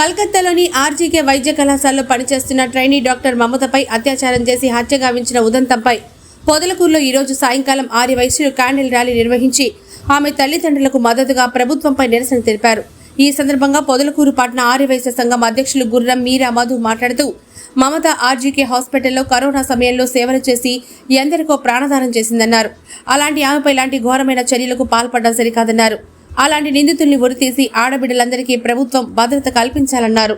కలకత్తాలోని RGK వైద్య కళాశాలలో పనిచేస్తున్న ట్రైనీ డాక్టర్ మమతపై అత్యాచారం చేసి హత్య గావించిన ఉదంతంపై పొదలకూరులో ఈరోజు సాయంకాలం ఆర్య వయసులో క్యాండిల్ ర్యాలీ నిర్వహించి ఆమె తల్లిదండ్రులకు మద్దతుగా ప్రభుత్వంపై నిరసన తెలిపారు. ఈ సందర్భంగా పొదలకూరు పట్టణ ఆర్యవైశ్య సంఘం అధ్యక్షులు గుర్రం మీరా మధు మాట్లాడుతూ మమత ఆర్జీకే హాస్పిటల్లో కరోనా సమయంలో సేవలు చేసి ఎందరికో ప్రాణదానం చేసిందన్నారు. అలాంటి ఆమెపై ఇలాంటి ఘోరమైన చర్యలకు పాల్పడడం సరికాదన్నారు. అలాంటి నిందితుల్ని ఉరితీసి ఆడబిడ్డలందరికీ ప్రభుత్వం భద్రత కల్పించాలన్నారు.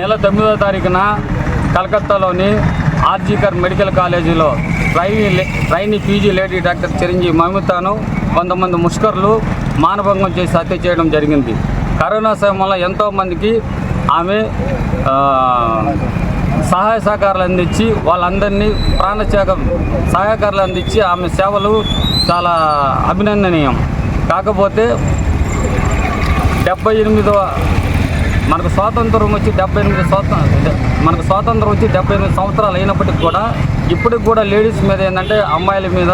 నెల తొమ్మిదో తారీఖున కలకత్తాలోని ఆర్జీకర్ మెడికల్ కాలేజీలో trainee trainee PG lady doctor Chiranjeevi మమితాను కొంతమంది ముష్కర్లు మానభంగం చేసి హత్య చేయడం జరిగింది. కరోనా సమయంలో ఎంతోమందికి ఆమె సహాయ సహకారాలు అందించి వాళ్ళందరినీ ప్రాణత్యాగం సహాయకారాలు అందించి ఆమె సేవలు చాలా అభినందనీయం. కాకపోతే డెబ్బై ఎనిమిదవ మనకు స్వాతంత్రం వచ్చి డెబ్బై ఎనిమిది స్వాతంత్ర మనకు స్వాతంత్రం వచ్చి డెబ్బై ఎనిమిది సంవత్సరాలు అయినప్పటికీ కూడా ఇప్పటికి కూడా లేడీస్ మీద ఏంటంటే అమ్మాయిల మీద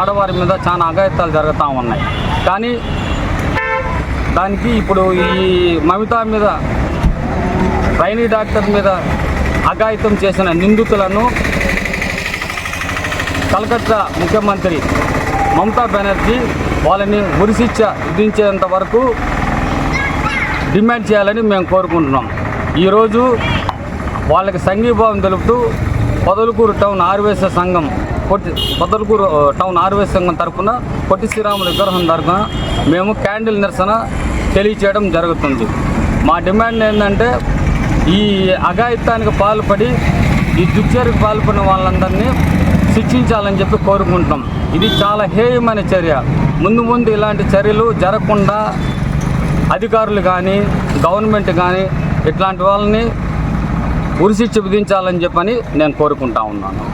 ఆడవారి మీద చాలా అఘాయిత్యాలు జరుగుతూ ఉన్నాయి. కానీ దానికి ఇప్పుడు ఈ మమితా మీద ట్రైనీ డాక్టర్ మీద అఘాయితం చేసిన నిందితులను కలకత్తా ముఖ్యమంత్రి మమతా బెనర్జీ వాళ్ళని ఉరిశిక్ష విధించేంత వరకు డిమాండ్ చేయాలని మేము కోరుకుంటున్నాం. ఈరోజు వాళ్ళకి సంఘీభావం తెలుపుతూ పొదలకూరు టౌన్ ఆర్వేశ సంఘం పొట్టి పొదలకూరు టౌన్ ఆర్వేశ సంఘం తరఫున పొట్టి శ్రీరాముల విగ్రహం తరఫున మేము క్యాండిల్ నిరసన తెలియచేయడం జరుగుతుంది. మా డిమాండ్ ఏంటంటే ఈ అఘాయిత్వానికి పాల్పడి ఈ దుర్చర్యకు పాల్పడిన వాళ్ళందరినీ శిక్షించాలని చెప్పి కోరుకుంటున్నాం. ఇది చాలా హేయమైన చర్య. ముందు ముందు ఇలాంటి చర్యలు జరగకుండా అధికారులు కానీ గవర్నమెంట్ కానీ ఇట్లాంటి వాళ్ళని ఉరిశిక్ష విధించాలని చెప్పని నేను కోరుకుంటా ఉన్నాను.